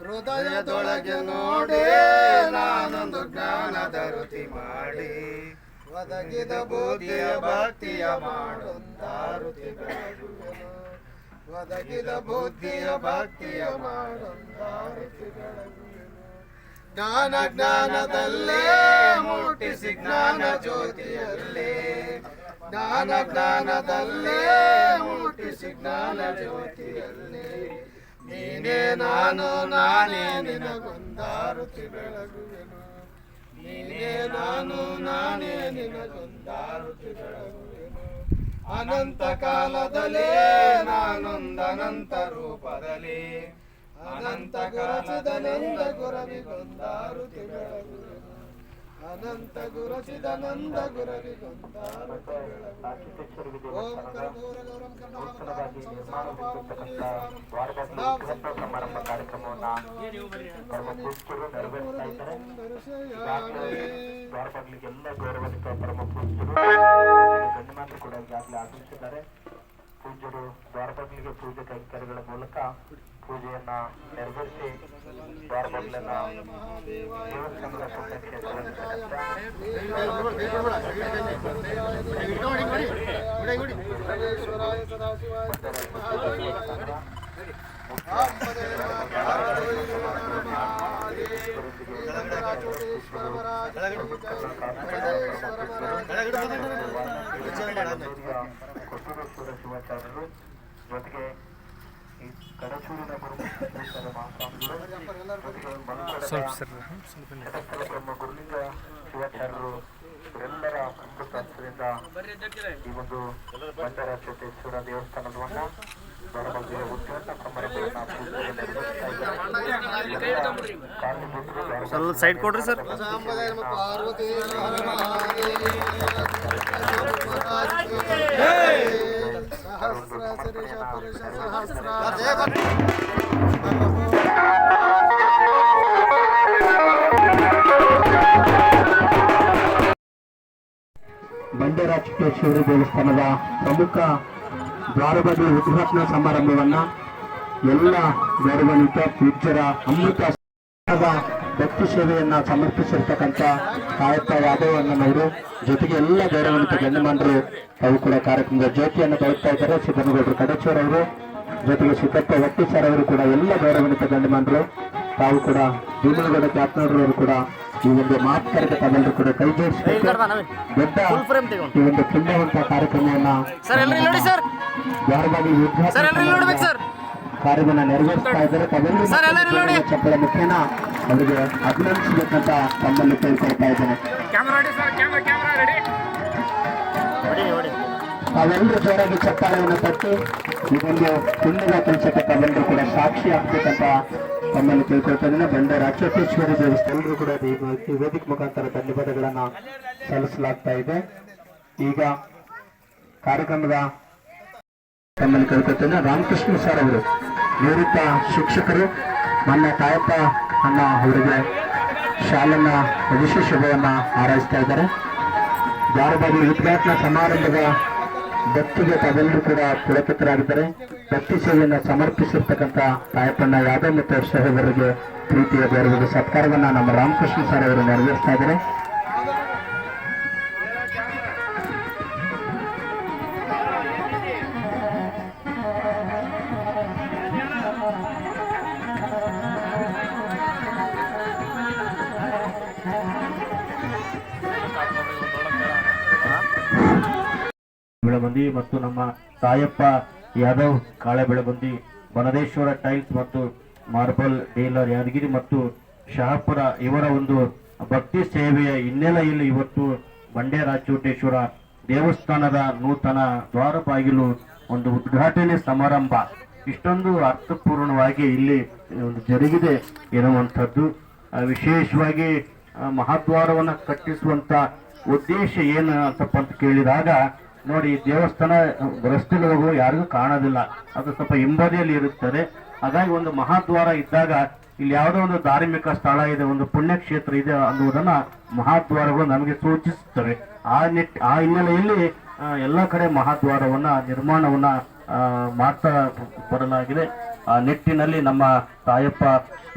ಹೃದಯದೊಳಗೆ ನೋಡಿ ನಾನೊಂದು ಜ್ಞಾನದ ರುತಿ ಮಾಡಿ ಒದಗಿದ ಬೂದಿಯ ಭಕ್ತಿಯ ಮಾಡೊಂದಾರುತಿ ಬೆಳಗುವೆನು ಒದಗಿದ ಬುದ್ಧಿಯ ಭಕ್ತಿಯ ಬೆಳಗುವೆನು ಜ್ಞಾನ ಜ್ಞಾನದಲ್ಲೇ ಮುಟ್ಟಿಸಿ ಜ್ಞಾನ ಜ್ಯೋತಿಯಲ್ಲಿ. ಜ್ಞಾನ ಜ್ಞಾನದಲ್ಲೇ ಮುಟ್ಟಿಸಿ ಜ್ಞಾನ ಜ್ಯೋತಿಯಲ್ಲೇ. ನೀನೇ ನಾನು, ನಾನೇ ನಿನಗೊಂದಾರುತಿ ಬೆಳಗುವೆನು ನೀನೇ ನಾನು, ನಾನೇ ನಿನಗೊಂದಾರುತಿ ಬೆಳಗುವೆನು ಅನಂತ ಕಾಲದಲ್ಲಿ ನಾನೊಂದನಂತ ರೂಪದಲ್ಲಿ. ಅನಂತ ಕಾಲದಲ್ಲಿ ಗುರವಿಗೊಂದಾರುತಿ ಬೆಳಗುವೆನು ಅನಂತ ಗುರು ಚಿದಾನಂದ ಬೆಳಗುವೆನು ಓಂ ಕರ್ಪೂರ ಗೌರಂ ಕರ್ಣಾವತಾರಂ ಸಂಸಾರಪಾರಂ ವಾರದಲ್ಲಿ ಸಮಾರಂಭ ಕಾರ್ಯಕ್ರಮವನ್ನ ಪರಮ ಪೂಜ್ಯರು ಗಣ್ಯಮಾನ್ಯರು ಕೂಡ ಪೂಜ್ಯರು ದ್ವಾರಪಾಗ್ಲಿಗೆ ಪೂಜೆ ಕೈಂಕರ್ಯಗಳ ಮೂಲಕ ಪೂಜೆಯನ್ನ ನೆರವೇರಿಸಿ ದ್ವಾರಪಾಲಕರನ್ನ ದೇವಸ್ಥಾನದ ಶಿವಾಚಾರ್ಯರು ಜೊತೆಗೆ ಬ್ರಹ್ಮ ಗುರುಲಿಂಗ ಶಿವಾಚಾರ್ಯರು ಇವರೆಲ್ಲರ ಅಮೃತ ಹಸ್ತದಿಂದ ಈ ಒಂದು ದೇವಸ್ಥಾನದವನ್ನ ಪೂಜೆಗೆ ನೆರವೇರಿಸ್ತಾ ಇದ್ದಾರೆ ಕಾರ್ಮಿಕರು ಸ್ವಲ್ಪ ಸೈಡ್ ಕೊಡ್ರಿ ಸರ್ ಪಾರ್ವತಿ ಬಂಡರಾಜೇಶ್ವರ ದೇವಸ್ಥಾನದ ಪ್ರಮುಖ ದ್ವಾರಬದಿ ಉದ್ಘಾಟನಾ ಸಮಾರಂಭವನ್ನ ಎಲ್ಲ ಗೌರವಾನ್ವಿತ ಪೂಜ್ಯರ ಅಮೃತ ಭಕ್ತಿ ಸೇವೆಯನ್ನ ಸಮರ್ಪಿಸಿರ್ತಕ್ಕಂಥ ಕಾಯಕ ಯಾದವ್ ಅಣ್ಣನವರು ಜೊತೆಗೆ ಎಲ್ಲ ಗೌರವಾನ್ವಿತ ಗಣ್ಯಮಾನರು ತಾವು ಕೂಡ ಕಾರ್ಯಕ್ರಮದ ಜ್ಯೋತಿಯನ್ನು ಬೆಳಗ್ತಾ ಇದ್ದಾರೆ. ಸಿದ್ದನಗೌಡರು ಕಡಚೂರ್ ಅವರು ಜೊತೆಗೆ ಸಿದ್ದಪ್ಪ ವಕ್ತಿಚಾರವರು ಸರ್ ಅವರು ಕೂಡ ಎಲ್ಲ ಗೌರವಾನ್ವಿತ ಗಣ್ಯಮಾನರು ತಾವು ಕೂಡ ಭೀಮನಗೌಡ ಕ್ಯಾಪ್ನವರು ಕೂಡ ಈ ಒಂದು ಮಾತುಕತೆ ತಾವೆಲ್ಲರೂ ಕೂಡ ಕೈ ಜೋಡಿಸಬೇಕು. ದೊಡ್ಡ ಈ ಒಂದು ಪುಣ್ಯವಂತ ಕಾರ್ಯಕ್ರಮವನ್ನ ಎಲ್ರಿ ಉದ್ಘಾಟನೆ ಕಾರ್ಯವನ್ನ ನೆರವೇರಿಸ್ತಾ ಇದ್ದಾರೆ. ತಾವೆಲ್ಲರೂ. ಚಪ್ಪಳ ಮುಖೇನ ಅವರಿಗೆ ಅಭಿನಂದಿಸಬೇಕಂತ ತಮ್ಮಲ್ಲಿ ಕೇಳ್ಕೊಳ್ತಾ ಇದ್ದೇನೆ. ತಾವೆಲ್ಲರೂ ಜೋರಾಗಿ ಚಪ್ಪಾಳೆಯನ್ನು ತಟ್ಟಿ ಒಂದು ಪುಣ್ಯದ ಕೆಲಸಕ್ಕೆ ತಾವೆಲ್ಲರೂ ಕೂಡ ಸಾಕ್ಷಿ ಆಗ್ಬೇಕಂತ ತಮ್ಮಲ್ಲಿ ತಿಳ್ಕೊಳ್ತಾ ಬಂಡ ಬಂಡೆ ದೇವಸ್ಥಾನರು ಕೂಡ ಈ ವೇದಿಕೆ ಮುಖಾಂತರ ಧನ್ಯವಾದಗಳನ್ನು ಸಲ್ಲಿಸಲಾಗ್ತಾ ಇದೆ. ಈಗ ಕಾರ್ಯಕ್ರಮದ ತಮ್ಮಲ್ಲಿ ಕೇಳ್ಕೊಳ್ತೇನೆ ರಾಮಕೃಷ್ಣ ಸರ್ ಅವರು ನಿವೃತ್ತ ಶಿಕ್ಷಕರು ಮೊನ್ನೆ ತಾಯಪ್ಪ ಅಣ್ಣ ಅವರಿಗೆ ಶಾಲೆನ ವಿಶೇಷ ಶುಭವನ್ನ ಹಾರೈಸ್ತಾ ಇದ್ದಾರೆ. ಧಾರವಾಡ ಉದ್ಘಾಟನಾ ಸಮಾರಂಭದ ಭಕ್ತಿಗೆ ತಾವೆಲ್ಲರೂ ಕೂಡ ಪುಳಕಿತರಾಗಿದ್ದಾರೆ ಭಕ್ತಿ ಸೇವೆಯನ್ನು ಸಮರ್ಪಿಸಿರ್ತಕ್ಕಂಥ ತಾಯಪ್ಪಣ್ಣ ಯಾದವ್ ಮತ್ತು ಸಹೋದರರಿಗೆ ಪ್ರೀತಿಯ ಗೌರವದ ಸತ್ಕಾರವನ್ನು ನಮ್ಮ ರಾಮಕೃಷ್ಣ ಸರ್ ಅವರು ನೆರವೇರಿಸ್ತಾ ಇದ್ದಾರೆ. ಕಾಳೆಬಂದಿ ಮತ್ತು ನಮ್ಮ ತಾಯಪ್ಪ ಯಾದವ್ ಕಾಳೆಬೆಳಗುಂದಿ ಬನದೇಶ್ವರ ಟೈಲ್ಸ್ ಮತ್ತು ಮಾರ್ಬಲ್ ಡೀಲರ್ ಯಾದಗಿರಿ ಮತ್ತು ಶಹಾಪುರ ಇವರ ಒಂದು ಭಕ್ತಿ ಸೇವೆಯ ಹಿನ್ನೆಲೆಯಲ್ಲಿ ಇವತ್ತು ಬಂಡೆ ರಾಚೋಟೇಶ್ವರ ದೇವಸ್ಥಾನದ ನೂತನ ದ್ವಾರ ಬಾಗಿಲು ಒಂದು ಉದ್ಘಾಟನೆ ಸಮಾರಂಭ. ಇಷ್ಟೊಂದು ಅರ್ಥಪೂರ್ಣವಾಗಿ ಇಲ್ಲಿ ಒಂದು ಜರುಗಿದೆ ಎನ್ನುವಂಥದ್ದು. ವಿಶೇಷವಾಗಿ ಮಹಾದ್ವಾರವನ್ನು ಮಹಾದ್ವಾರವನ್ನ ಕಟ್ಟಿಸುವಂತ ಉದ್ದೇಶ ಏನು ಅಂತಪ್ಪ ಅಂತ ಕೇಳಿದಾಗ ನೋಡಿ ದೇವಸ್ಥಾನ ರಸ್ತೆಗಳಿಗೂ ಯಾರಿಗೂ ಕಾಣೋದಿಲ್ಲ. ಅದು ಸ್ವಲ್ಪ ಹಿಂಬದಿಯಲ್ಲಿ ಇರುತ್ತದೆ. ಹಾಗಾಗಿ ಒಂದು ಮಹಾದ್ವಾರ ಇದ್ದಾಗ ಇಲ್ಲಿ ಯಾವುದೋ ಒಂದು ಧಾರ್ಮಿಕ ಸ್ಥಳ ಇದೆ, ಒಂದು ಪುಣ್ಯಕ್ಷೇತ್ರ ಇದೆ ಅನ್ನುವುದನ್ನ ಮಹಾದ್ವಾರಗಳು ನಮಗೆ ಸೂಚಿಸುತ್ತವೆ. ಆ ನಿಟ್, ಆ ಹಿನ್ನೆಲೆಯಲ್ಲಿ ಎಲ್ಲ ಕಡೆ ಮಹಾದ್ವಾರವನ್ನ, ನಿರ್ಮಾಣವನ್ನ ಮಾಡ್ತಾ ಬರಲಾಗಿದೆ. ಆ ನಿಟ್ಟಿನಲ್ಲಿ ನಮ್ಮ ತಾಯಪ್ಪ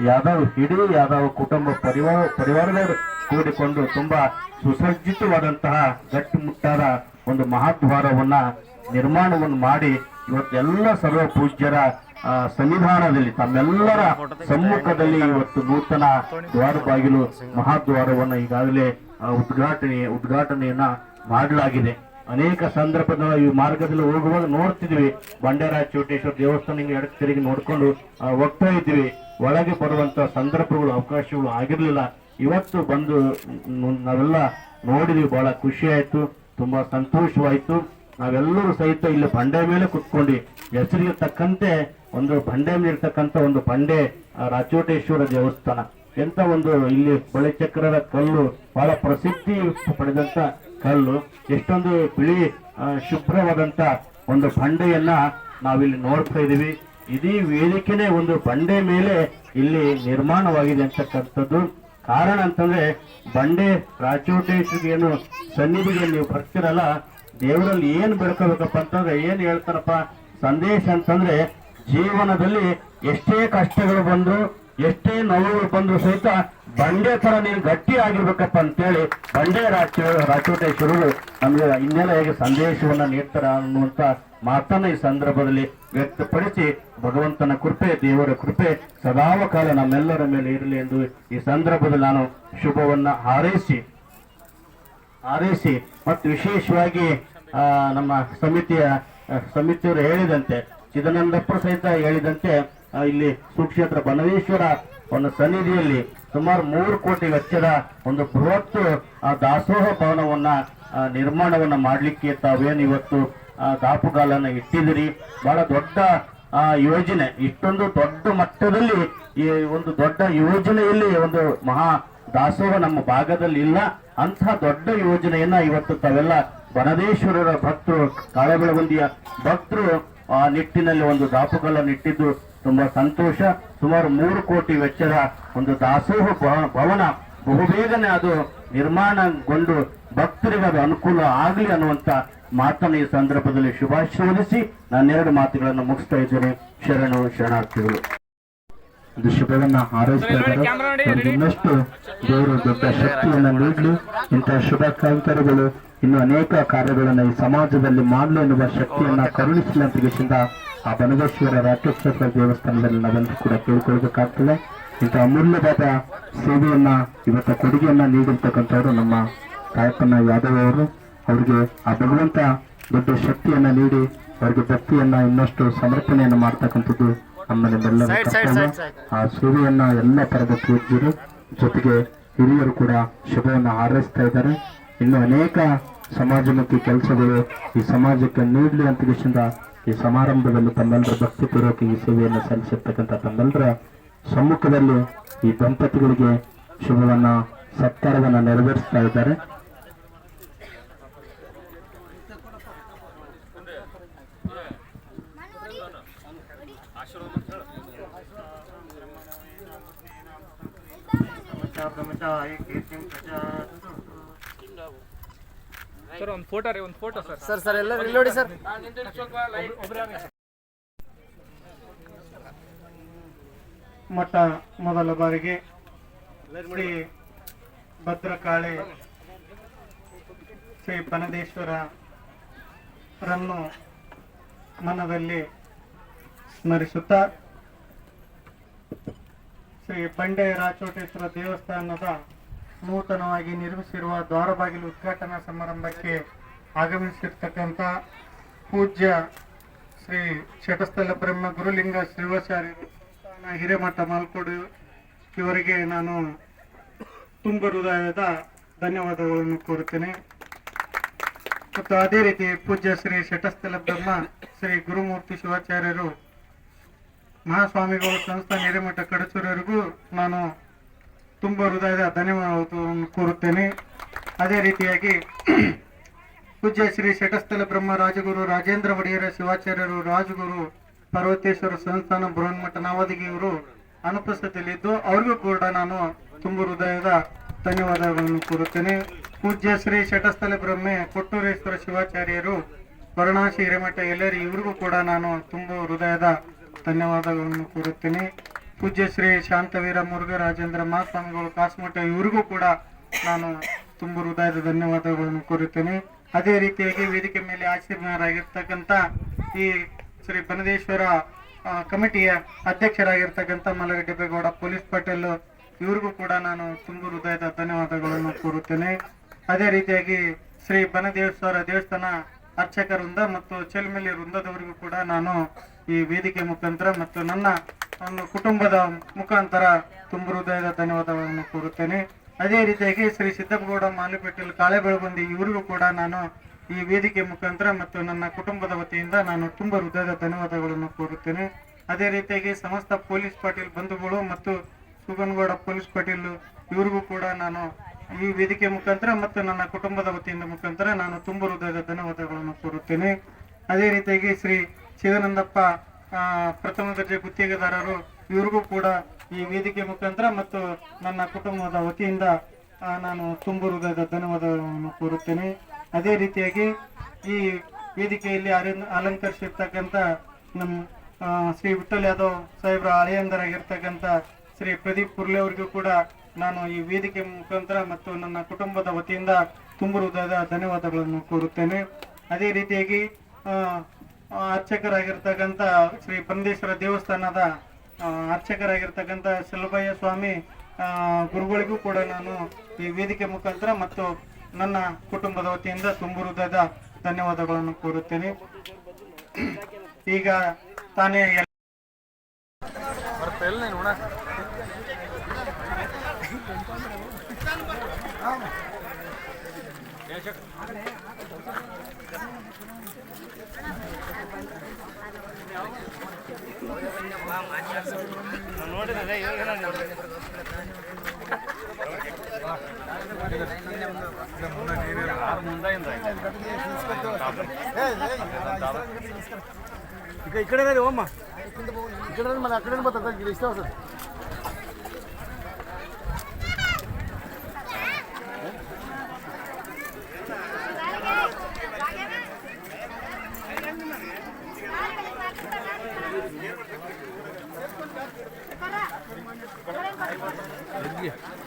ಯಾದವ್ ಇಡೀ ಯಾದವ್ ಕುಟುಂಬ ಪರಿವಾರ, ಪರಿವಾರದವರು ಕೂಡಿಕೊಂಡು ತುಂಬಾ ಸುಸಜ್ಜಿತವಾದಂತಹ ಗಟ್ಟಿಮುಟ್ಟಾದ ಒಂದು ಮಹಾದ್ವಾರವನ್ನ ನಿರ್ಮಾಣವನ್ನು ಮಾಡಿ ಇವತ್ತೆಲ್ಲ ಸರ್ವ ಪೂಜ್ಯರ ಸನ್ನಿಧಾನದಲ್ಲಿ, ತಮ್ಮೆಲ್ಲರ ಸಮ್ಮುಖದಲ್ಲಿ ಇವತ್ತು ನೂತನ ದ್ವಾರ ಬಾಗಿಲು ಮಹಾದ್ವಾರವನ್ನ ಈಗಾಗಲೇ ಉದ್ಘಾಟನೆ, ಉದ್ಘಾಟನೆಯನ್ನ ಮಾಡಲಾಗಿದೆ. ಅನೇಕ ಸಂದರ್ಭದಲ್ಲಿ ಈ ಮಾರ್ಗದಲ್ಲಿ ಹೋಗುವಾಗ ನೋಡ್ತಿದ್ವಿ. ಬಂಡೇರಾಜ ಚೋಟೇಶ್ವರ ದೇವಸ್ಥಾನ ಹಿಂಗೆ ತಿರುಗಿ ನೋಡ್ಕೊಂಡು ಹೋಗ್ತಾ ಇದ್ವಿ. ಒಳಗೆ ಬರುವಂತ ಸಂದರ್ಭಗಳು, ಅವಕಾಶಗಳು ಆಗಿರಲಿಲ್ಲ. ಇವತ್ತು ಬಂದು ನಾವೆಲ್ಲ ನೋಡಿದ್ವಿ. ಬಹಳ ಖುಷಿ ಆಯ್ತು. ತುಂಬಾ ಸಂತೋಷವಾಯಿತು. ನಾವೆಲ್ಲರೂ ಸಹಿತ ಇಲ್ಲಿ ಬಂಡೆ ಮೇಲೆ ಕುತ್ಕೊಂಡು ಹೆಸರಿಗೆ ತಕ್ಕಂತೆ ಒಂದು ಬಂಡೆ ಮೇಲೆ ಇರ್ತಕ್ಕಂಥ ಒಂದು ಬಂಡೆ ರಾಚೋಟೇಶ್ವರ ದೇವಸ್ಥಾನ. ಎಂತ ಒಂದು ಇಲ್ಲಿ ಬಳಿಚಕ್ರದ ಕಲ್ಲು, ಬಹಳ ಪ್ರಸಿದ್ಧಿ ಪಡೆದಂತ ಕಲ್ಲು, ಎಷ್ಟೊಂದು ಬಿಳಿ ಶುಭ್ರವಾದಂತ ಒಂದು ಬಂಡೆಯನ್ನ ನಾವಿಲ್ಲಿ ನೋಡ್ತಾ ಇದೀವಿ ಇಡೀ ವೇದಿಕೆನೇ ಒಂದು ಬಂಡೆ ಮೇಲೆ ಇಲ್ಲಿ ನಿರ್ಮಾಣವಾಗಿದೆ ಅಂತಕ್ಕಂಥದ್ದು. ಕಾರಣ ಅಂತಂದ್ರೆ ಬಂಡೆ ಏನು ಸನ್ನಿಧಿಗೆ ನೀವು ಬರ್ತೀರಲ್ಲ, ದೇವರಲ್ಲಿ ಏನ್ ಬೆಳ್ಕೋಬೇಕಪ್ಪ ಅಂತಂದ್ರೆ ಏನ್ ಹೇಳ್ತಾರಪ್ಪ? ಸಂದೇಶ ಅಂತಂದ್ರೆ ಜೀವನದಲ್ಲಿ ಎಷ್ಟೇ ಕಷ್ಟಗಳು ಬಂದ್ರು, ಎಷ್ಟೇ ನೋವುಗಳು ಬಂದ್ರು ಸಹಿತ ಬಂಡೆ ತರ ನೀನು ಗಟ್ಟಿ ಆಗಿರ್ಬೇಕಪ್ಪ ಅಂತೇಳಿ ಬಂಡೆ ರಾಚ ರಾಚೋಟೇಶ್ವರರು ನಮಗೆ ಇನ್ನೆಲ್ಲ ಹೇಗೆ ಸಂದೇಶವನ್ನ ನೀಡ್ತಾರ ಅನ್ನುವಂತ ಮಾತನ್ನ ಈ ಸಂದರ್ಭದಲ್ಲಿ ವ್ಯಕ್ತಪಡಿಸಿ ಭಗವಂತನ ಕೃಪೆ, ದೇವರ ಕೃಪೆ ಸದಾವಕಾಲ ನಮ್ಮೆಲ್ಲರ ಮೇಲೆ ಇರಲಿ ಎಂದು ಈ ಸಂದರ್ಭದಲ್ಲಿ ನಾನು ಶುಭವನ್ನ ಹಾರೈಸಿ ಹಾರೈಸಿ ಮತ್ತು ವಿಶೇಷವಾಗಿ ನಮ್ಮ ಸಮಿತಿಯ, ಸಮಿತಿಯವರು ಹೇಳಿದಂತೆ, ಚಿದಾನಂದಪ್ಪ ಸಹಿತ ಹೇಳಿದಂತೆ ಇಲ್ಲಿ ಸುಕ್ಷೇತ್ರ ಬನವೇಶ್ವರ ಒಂದು ಸನ್ನಿಧಿಯಲ್ಲಿ ಸುಮಾರು ಮೂರು ಕೋಟಿ ವೆಚ್ಚದ ಒಂದು ಬೃಹತ್ ದಾಸೋಹ ಭವನವನ್ನ ನಿರ್ಮಾಣವನ್ನ ಮಾಡಲಿಕ್ಕೆ ತಾವೇನು ಇವತ್ತು ದಾಪುಗಾಲನ್ನ ಇಟ್ಟಿದಿರಿ ಬಹಳ ದೊಡ್ಡ ಯೋಜನೆ. ಇಷ್ಟೊಂದು ದೊಡ್ಡ ಮಟ್ಟದಲ್ಲಿ ಈ ಒಂದು ದೊಡ್ಡ ಯೋಜನೆಯಲ್ಲಿ ಒಂದು ಮಹಾ ದಾಸೋಹ ನಮ್ಮ ಭಾಗದಲ್ಲಿ ಇಲ್ಲ. ಅಂತಹ ದೊಡ್ಡ ಯೋಜನೆಯನ್ನ ಇವತ್ತು ತಾವೆಲ್ಲ ಬನದೇಶ್ವರರ ಭಕ್ತರು, ಕಾಳಬೆಳಗುಂದಿಯ ಭಕ್ತರು, ಆ, ನಿಟ್ಟಿನಲ್ಲಿ ಒಂದು ದಾಪುಗಳನ್ನು ಇಟ್ಟಿದ್ದು. ತುಂಬಾ ಸಂತೋಷ. ಸುಮಾರು ಮೂರು ಕೋಟಿ ವೆಚ್ಚದ ಒಂದು ದಾಸೋಹ ಭವ- ಭವನ ಬಹುಬೇಗನೆ ಅದು ನಿರ್ಮಾಣಗೊಂಡು ಭಕ್ತರಿಗೆ ಅದು ಅನುಕೂಲ ಆಗಲಿ ಅನ್ನುವಂತ ಮಾತನ್ನು ಈ ಸಂದರ್ಭದಲ್ಲಿ ಶುಭಾಶೀರ್ವದಿಸಿ ನಾನೆರಡು ಮಾತುಗಳನ್ನು ಮುಗಿಸ್ತಾ ಇದ್ದೇನೆ. ಶರಣು ಶರಣಾರ್ಥಿಗಳು. ಒಂದು ಶುಭವನ್ನ ಹಾರೈಸ್ತಾ ಇದ್ದಾರೆ. ಇನ್ನಷ್ಟು ದೇವರು ದೊಡ್ಡ ಶಕ್ತಿಯನ್ನು ನೀಡಲಿ. ಇಂತಹ ಶುಭ ಕಾಂತರಗಳು ಇನ್ನು ಅನೇಕ ಕಾರ್ಯಗಳನ್ನು ಈ ಸಮಾಜದಲ್ಲಿ ಮಾಡಲು ಎನ್ನುವ ಶಕ್ತಿಯನ್ನ ಕರುಣಿಸಲಿ ಅಂತ ಆ ಬನಗೇಶ್ವರ ರಾಕೇಶ್ವರ ದೇವಸ್ಥಾನದಲ್ಲಿ ನಾವೆಲ್ಲರೂ ಕೂಡ ಕೇಳ್ಕೊಳ್ಬೇಕಾಗ್ತದೆ ಇಂಥ ಅಮೂಲ್ಯವಾದ ಸೇವೆಯನ್ನ ಇವತ್ತ ಕೊಡುಗೆಯನ್ನ ನೀಡಿರ್ತಕ್ಕಂಥವ್ರು ನಮ್ಮ ತಾಯಪ್ಪನ ಯಾದವ್ ಅವರು. ಅವ್ರಿಗೆ ಆ ಭಗವಂತ ದೊಡ್ಡ ಶಕ್ತಿಯನ್ನ ನೀಡಿ ಅವರಿಗೆ ಭಕ್ತಿಯನ್ನ ಇನ್ನಷ್ಟು ಸಮರ್ಪಣೆಯನ್ನು ಮಾಡ್ತಕ್ಕಂಥದ್ದು ಕರ್ತವ್ಯ. ಆ ಸೇವೆಯನ್ನ ಎಲ್ಲ ತರದ ಪೂಜ್ಯರು ಜೊತೆಗೆ ಹಿರಿಯರು ಕೂಡ ಶುಭವನ್ನು ಹಾರೈಸ್ತಾ ಇದ್ದಾರೆ. ಇನ್ನು ಅನೇಕ ಸಮಾಜಮುಖಿ ಕೆಲಸಗಳು ಈ ಸಮಾಜಕ್ಕೆ ನೀಡಲಿ ಅಂತ ಈ ಸಮಾರಂಭದಲ್ಲಿ ತಮ್ಮೆಲ್ಲರ ಭಕ್ತಿಪೂರ್ವಕ ಈ ಸೇವೆಯನ್ನು ಸಲ್ಲಿಸಿರ್ತಕ್ಕಂಥ ತಮ್ಮೆಲ್ಲರ ಸಮ್ಮುಖದಲ್ಲಿ ಈ ದಂಪತಿಗಳಿಗೆ ಶುಭವನ್ನ, ಸತ್ಕಾರವನ್ನ ನೆರವೇರಿಸ್ತಾ ಇದ್ದಾರೆ. ಸರ್ ಒಂದು ಫೋಟೋ ರೀ ಒಂದು ಫೋಟೋ ಸರ್ ಸರ್ ಸರ್ ಎಲ್ಲ ಇಲ್ಲಿ ನೋಡಿ ಸರ್ ಮೊಟ್ಟ ಮೊದಲ ಬಾರಿಗೆ ಶ್ರೀ ಭದ್ರಕಾಳಿ ಶ್ರೀ ಬನದೇಶ್ವರರನ್ನು ಮನದಲ್ಲಿ ಸ್ಮರಿಸುತ್ತಾ ಶ್ರೀ ಬಂಡೆ ರಾಚೋಟೇಶ್ವರ ದೇವಸ್ಥಾನದ ನೂತನವಾಗಿ ನಿರ್ಮಿಸಿರುವ ದ್ವಾರಬಾಗಿಲು ಉದ್ಘಾಟನಾ ಸಮಾರಂಭಕ್ಕೆ ಆಗಮಿಸಿರ್ತಕ್ಕಂಥ ಪೂಜ್ಯ ಶ್ರೀ ಶಟಸ್ಥಲ ಬ್ರಹ್ಮ ಗುರುಲಿಂಗ ಶಿವಾಚಾರ್ಯರು ಸ್ಥಾನ ಹಿರೇಮಠ ಮಾಲ್ಕೋಡು ಇವರಿಗೆ ನಾನು ತುಂಬ ಹೃದಯದ ಧನ್ಯವಾದಗಳನ್ನು ಕೋರುತ್ತೇನೆ. ಮತ್ತು ಅದೇ ರೀತಿ ಪೂಜ್ಯ ಶ್ರೀ ಶಟಸ್ಥಲ ಬ್ರಹ್ಮ ಶ್ರೀ ಗುರುಮೂರ್ತಿ ಶಿವಾಚಾರ್ಯರು, ಮಹಾಸ್ವಾಮಿಗಳು, ಸಂಸ್ಥಾನ ಹಿರೇಮಠ ಕಡಚೂರರಿಗೂ ನಾನು ತುಂಬ ಹೃದಯದ ಧನ್ಯವಾದವನ್ನು ಕೋರುತ್ತೇನೆ. ಅದೇ ರೀತಿಯಾಗಿ ಪೂಜ್ಯ ಶ್ರೀ ಶಟಸ್ಥಲ ಬ್ರಹ್ಮ ರಾಜಗುರು ರಾಜೇಂದ್ರ ಒಡೆಯರ ಶಿವಾಚಾರ್ಯರು ರಾಜಗುರು ಪರ್ವತೇಶ್ವರ ಸಂಸ್ಥಾನ ಬೃಹನ್ಮಠ ನವದಗಿಯವರು ಅನುಪಸ್ಥಿತಿಯಲ್ಲಿದ್ದು ಅವ್ರಿಗೂ ಕೂಡ ನಾನು ತುಂಬ ಹೃದಯದ ಧನ್ಯವಾದಗಳನ್ನು ಕೋರುತ್ತೇನೆ. ಪೂಜ್ಯ ಶ್ರೀ ಶಟಸ್ಥಲ ಬ್ರಹ್ಮೆ ಕೊಟ್ಟೂರೇಶ್ವರ ಶಿವಾಚಾರ್ಯರು ವರಣಾಸಿ ಹಿರೇಮಠ ಎಲ್ಲರಿ ಇವರಿಗೂ ಕೂಡ ನಾನು ತುಂಬ ಹೃದಯದ ಧನ್ಯವಾದಗಳನ್ನು ಕೋರುತ್ತೇನೆ. ಪೂಜ್ಯ ಶ್ರೀ ಶಾಂತವೀರ ಮುರುಘರಾಜೇಂದ್ರ ಮಹಾಸ್ವಾಮಿಗಳು ಕಾಸ್ಮಠ ಇವರಿಗೂ ಕೂಡ ನಾನು ತುಂಬ ಹೃದಯದ ಧನ್ಯವಾದಗಳನ್ನು ಕೋರುತ್ತೇನೆ. ಅದೇ ರೀತಿಯಾಗಿ ವೇದಿಕೆ ಮೇಲೆ ಆಶೀರ್ವಾದರಾಗಿರ್ತಕ್ಕಂಥ ಈ ಶ್ರೀ ಬನದೇಶ್ವರ ಕಮಿಟಿಯ ಅಧ್ಯಕ್ಷರಾಗಿರ್ತಕ್ಕಂಥ ಮಲಗಡ್ಡೆಬೇಗೌಡ ಪೊಲೀಸ್ ಪಟೇಲ್, ಇವ್ರಿಗೂ ಕೂಡ ನಾನು ತುಂಬ ಹೃದಯದ ಧನ್ಯವಾದಗಳನ್ನು ಕೋರುತ್ತೇನೆ. ಅದೇ ರೀತಿಯಾಗಿ ಶ್ರೀ ಬನದೇಶ್ವರ ದೇವಸ್ಥಾನ ಅರ್ಚಕ ವೃಂದ ಮತ್ತು ಚೆಲ್ಮೆಲಿ ವೃಂದದವರಿಗೂ ಕೂಡ ನಾನು ಈ ವೇದಿಕೆ ಮುಖಾಂತರ ಮತ್ತು ನನ್ನ ಒಂದು ಕುಟುಂಬದ ಮುಖಾಂತರ ತುಂಬ ಹೃದಯದ ಧನ್ಯವಾದಗಳನ್ನು ಕೋರುತ್ತೇನೆ. ಅದೇ ರೀತಿಯಾಗಿ ಶ್ರೀ ಸಿದ್ದಪ್ಪಗೌಡ ಮಾಲಿಪೇಟೆಲ್ ಕಾಳೆ ಬೆಳಗುಂದಿ ಇವರಿಗೂ ಕೂಡ ನಾನು ಈ ವೇದಿಕೆ ಮುಖಾಂತರ ಮತ್ತು ನನ್ನ ಕುಟುಂಬದ ವತಿಯಿಂದ ನಾನು ತುಂಬ ಹೃದಯದ ಧನ್ಯವಾದಗಳನ್ನು ಕೋರುತ್ತೇನೆ. ಅದೇ ರೀತಿಯಾಗಿ ಸಮಸ್ತ ಪೊಲೀಸ್ ಪಾಟೀಲ್ ಬಂಧುಗಳು ಮತ್ತು ಸುಗನ್ಗೌಡ ಪೊಲೀಸ್ ಪಾಟೀಲ್ ಇವರಿಗೂ ಕೂಡ ನಾನು ಈ ವೇದಿಕೆ ಮುಖಾಂತರ ಮತ್ತು ನನ್ನ ಕುಟುಂಬದ ವತಿಯಿಂದ ಮುಖಾಂತರ ನಾನು ತುಂಬ ಹೃದಯದ ಧನ್ಯವಾದಗಳನ್ನು ಕೋರುತ್ತೇನೆ. ಅದೇ ರೀತಿಯಾಗಿ ಶ್ರೀ ಶಿವಾನಂದಪ್ಪ ಪ್ರಥಮ ದರ್ಜೆ ಗುತ್ತಿಗೆದಾರರು, ಇವ್ರಿಗೂ ಕೂಡ ಈ ವೇದಿಕೆ ಮುಖಾಂತರ ಮತ್ತು ನನ್ನ ಕುಟುಂಬದ ವತಿಯಿಂದ ನಾನು ತುಂಬು ಹೃದಯದ ಧನ್ಯವಾದಗಳನ್ನು ಕೋರುತ್ತೇನೆ. ಅದೇ ರೀತಿಯಾಗಿ ಈ ವೇದಿಕೆಯಲ್ಲಿ ಅಲಂಕರಿಸಿರ್ತಕ್ಕಂಥ ನಮ್ಮ ಶ್ರೀ ವಿಠಲ್ ಯಾದವ್ ಸಾಹೇಬ್ರ ಹಳೆಯಂದರಾಗಿರ್ತಕ್ಕಂಥ ಶ್ರೀ ಪ್ರದೀಪ್ ಕುರ್ಲೆ ಅವರಿಗೂ ಕೂಡ ನಾನು ಈ ವೇದಿಕೆ ಮುಖಾಂತರ ಮತ್ತು ನನ್ನ ಕುಟುಂಬದ ವತಿಯಿಂದ ತುಂಬು ಹೃದಯದ ಧನ್ಯವಾದಗಳನ್ನು ಕೋರುತ್ತೇನೆ. ಅದೇ ರೀತಿಯಾಗಿ ಅರ್ಚಕರಾಗಿರ್ತಕ್ಕಂಥ ಶ್ರೀ ಪಂದೇಶ್ವರ ದೇವಸ್ಥಾನದ ಅರ್ಚಕರಾಗಿರ್ತಕ್ಕಂಥ ಶೆಲಭಯ್ಯ ಸ್ವಾಮಿ ಗುರುಗಳಿಗೂ ಕೂಡ ನಾನು ಈ ವೇದಿಕೆ ಮುಖಾಂತರ ಮತ್ತು ನನ್ನ ಕುಟುಂಬದ ವತಿಯಿಂದ ತುಂಬ ಹೃದಯದ ಧನ್ಯವಾದಗಳನ್ನು ಕೋರುತ್ತೇನೆ. ಈಗ ತಾನೇ ಎಲ್ಲ ఇక ఇక్కడే రండి ఇక్కడ రండి మన అక్కడే పోతుంది ఇక్కడ ఇష్టం వస్తుంది. शुक्रिया